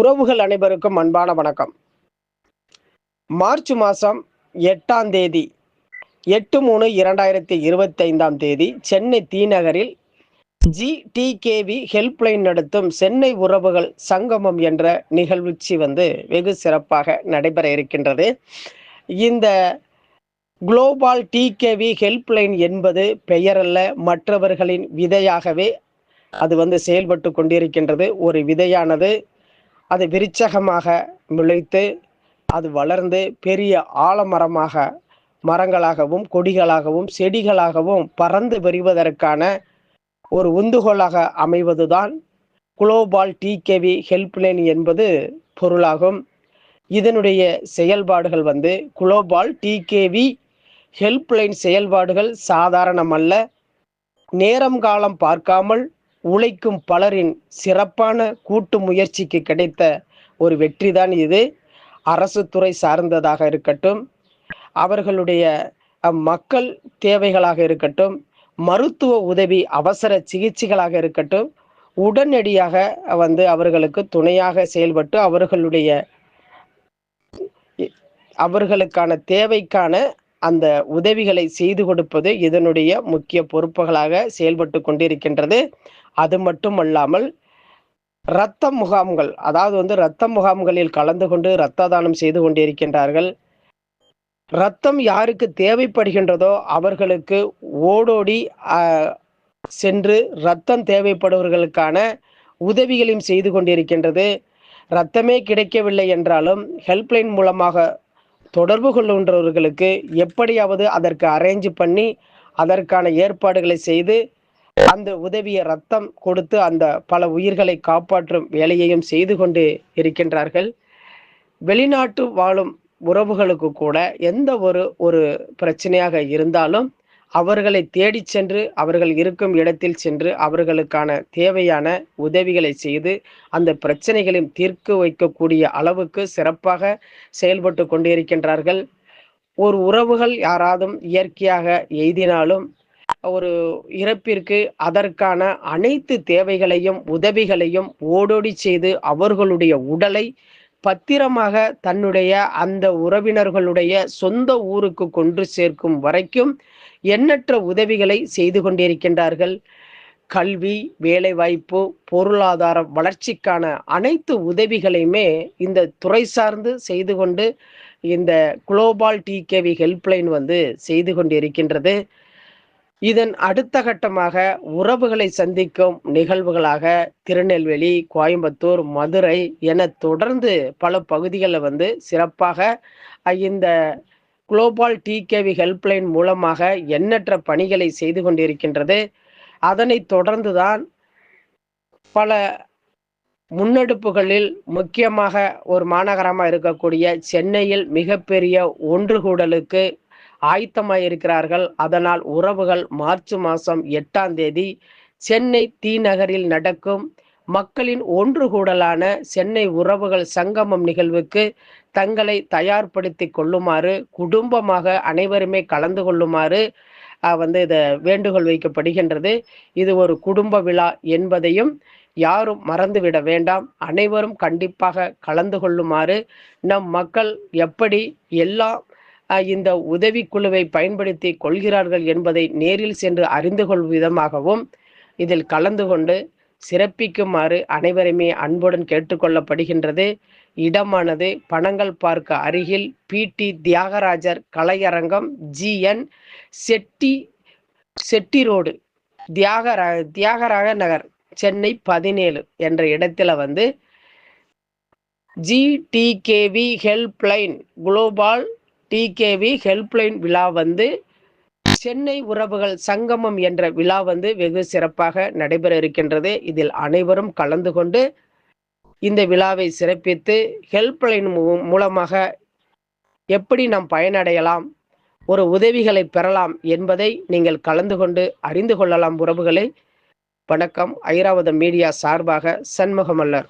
உறவுகள் அனைவருக்கும் அன்பான வணக்கம். மார்ச் மாதம் எட்டாம் தேதி எட்டு மூணு இரண்டாயிரத்தி இருபத்தைந்தாம் தேதி சென்னை தீநகரில் ஜிடிகேவி ஹெல்ப்லைன் நடத்தும் சென்னை உறவுகள் சங்கமம் என்ற நிகழ்ச்சி வந்து வெகு சிறப்பாக நடைபெற இருக்கின்றது. இந்த குளோபால் டிகேவி ஹெல்ப்லைன் என்பது பெயரல்ல மற்றவர்களின் விதையாகவே அது வந்து செயல்பட்டு கொண்டிருக்கின்றது. ஒரு விதையானது அது விருச்சகமாக முளைத்து அது வளர்ந்து பெரிய ஆலமரமாக மரங்களாகவும் கொடிகளாகவும் செடிகளாகவும் பறந்து வருவதற்கான ஒரு உந்துகோலாக அமைவதுதான் குளோபால் டிகேவி ஹெல்ப்லைன் என்பது பொருளாகும். இதனுடைய செயல்பாடுகள் வந்து குளோபால் டிகேவி ஹெல்ப்லைன் செயல்பாடுகள் சாதாரணமல்ல. நேரம் காலம் பார்க்காமல் உழைக்கும் பலரின் சிறப்பான கூட்டு முயற்சிக்கு கிடைத்த ஒரு வெற்றிதான் இது. அரசு துறை சார்ந்ததாக இருக்கட்டும் அவர்களுடைய மக்கள் தேவைகளாக இருக்கட்டும் மருத்துவ உதவி அவசர சிகிச்சைகளாக இருக்கட்டும் உடனடியாக வந்து அவர்களுக்கு துணையாக செயல்பட்டு அவர்களுடைய அவர்களுக்கான தேவைக்கான அந்த உதவிகளை செய்து கொடுப்பது இதனுடைய முக்கிய பொறுப்புகளாக செயல்பட்டு கொண்டிருக்கின்றது. அது மட்டுமல்லாமல் இரத்த முகாம்கள் அதாவது வந்து இரத்த முகாம்களில் கலந்து கொண்டு இரத்த தானம் செய்து கொண்டிருக்கின்றார்கள். ரத்தம் யாருக்கு தேவைப்படுகின்றதோ அவர்களுக்கு ஓடோடி சென்று ரத்தம் தேவைப்படுபவர்களுக்கான உதவிகளையும் செய்து கொண்டிருக்கின்றது. ரத்தமே கிடைக்கவில்லை என்றாலும் ஹெல்ப்லைன் மூலமாக தொடர்பு கொள்கின்றவர்களுக்கு எப்படியாவது அதற்கு அரேஞ்ச் பண்ணி அதற்கான ஏற்பாடுகளை செய்து அந்த உதவிய ரத்தம் கொடுத்து அந்த பல உயிர்களை காப்பாற்றும் வேலையையும் செய்து கொண்டு இருக்கின்றார்கள். வெளிநாட்டு வாழும் உறவுகளுக்கு கூட எந்த ஒரு ஒரு பிரச்சனையாக இருந்தாலும் அவர்களை தேடி சென்று அவர்கள் இருக்கும் இடத்தில் சென்று அவர்களுக்கான தேவையான உதவிகளை செய்து அந்த பிரச்சனைகளையும் தீர்க்க வைக்கக்கூடிய அளவுக்கு சிறப்பாக செயல்பட்டு கொண்டிருக்கின்றார்கள். ஒரு உறவுகள் யாராதும் இயற்கையாக எய்தினாலும் ஒரு இறப்பிற்கு அதற்கான அனைத்து தேவைகளையும் உதவிகளையும் ஓடோடி செய்து அவர்களுடைய உடலை பத்திரமாக தன்னுடைய அந்த உறவினர்களுடைய சொந்த ஊருக்கு கொண்டு சேர்க்கும் வரைக்கும் எண்ணற்ற உதவிகளை செய்து கொண்டிருக்கின்றார்கள். கல்வி வேலைவாய்ப்பு பொருளாதார வளர்ச்சிக்கான அனைத்து உதவிகளையுமே இந்த துறை சார்ந்து செய்து கொண்டு இந்த குளோபால் டிகேவி ஹெல்ப்லைன் வந்து செய்து கொண்டிருக்கின்றது. இதன் அடுத்த கட்டமாக உறவுகளை சந்திக்கும் நிகழ்வுகளாக திருநெல்வேலி கோயம்புத்தூர் மதுரை என தொடர்ந்து பல பகுதிகளில் வந்து சிறப்பாக இந்த குளோபால் டிகேவி ஹெல்ப்லைன் மூலமாக எண்ணற்ற பணிகளை செய்து கொண்டிருக்கின்றது. அதனை தொடர்ந்துதான் பல முன்னெடுப்புகளில் முக்கியமாக ஒரு மாநகரமாக இருக்கக்கூடிய சென்னையில் மிகப்பெரிய ஒன்று கூடலுக்கு ஆயத்தமாக இருக்கிறார்கள் அதனால் உறவுகள் மார்ச் மாதம் எட்டாம் தேதி சென்னை தி நகரில் நடக்கும் மக்களின் ஒன்று கூடலான சென்னை உறவுகள் சங்கமம் நிகழ்வுக்கு தங்களை தயார்படுத்தி கொள்ளுமாறு குடும்பமாக அனைவருமே கலந்து கொள்ளுமாறு வந்து இதை வேண்டுகோள் வைக்கப்படுகின்றது. இது ஒரு குடும்ப விழா என்பதையும் யாரும் மறந்துவிட வேண்டாம். அனைவரும் கண்டிப்பாக கலந்து கொள்ளுமாறு நம் மக்கள் எப்படி எல்லா இந்த உதவிக்குழுவை பயன்படுத்தி கொள்கிறார்கள் என்பதை நேரில் சென்று அறிந்து கொள்ளும் விதமாகவும் இதில் கலந்து கொண்டு சிறப்பிக்குமாறு அனைவருமே அன்புடன் கேட்டுக்கொள்ளப்படுகின்றது இடமானது பணங்கள் பார்க்க அருகில் PT Thyagarajar Kalaiyarangam GN Chetty Chetty road தியாகரா தியாகராக நகர் சென்னை பதினேழு என்ற இடத்துல வந்து GDKV helpline global DKV helpline விழா வந்து சென்னை உறவுகள் சங்கமம் என்ற விழா வந்து வெகு சிறப்பாக நடைபெற இருக்கின்றது. இதில் அனைவரும் கலந்து கொண்டு இந்த விழாவை சிறப்பித்து ஹெல்ப்லைன் மூலமாக எப்படி நாம் பயனடையலாம் ஒரு உதவிகளை பெறலாம் என்பதை நீங்கள் கலந்து கொண்டு அறிந்து கொள்ளலாம் உறவுகளை. வணக்கம். ஐராவதம் மீடியா சார்பாக சண்முகமல்லர்.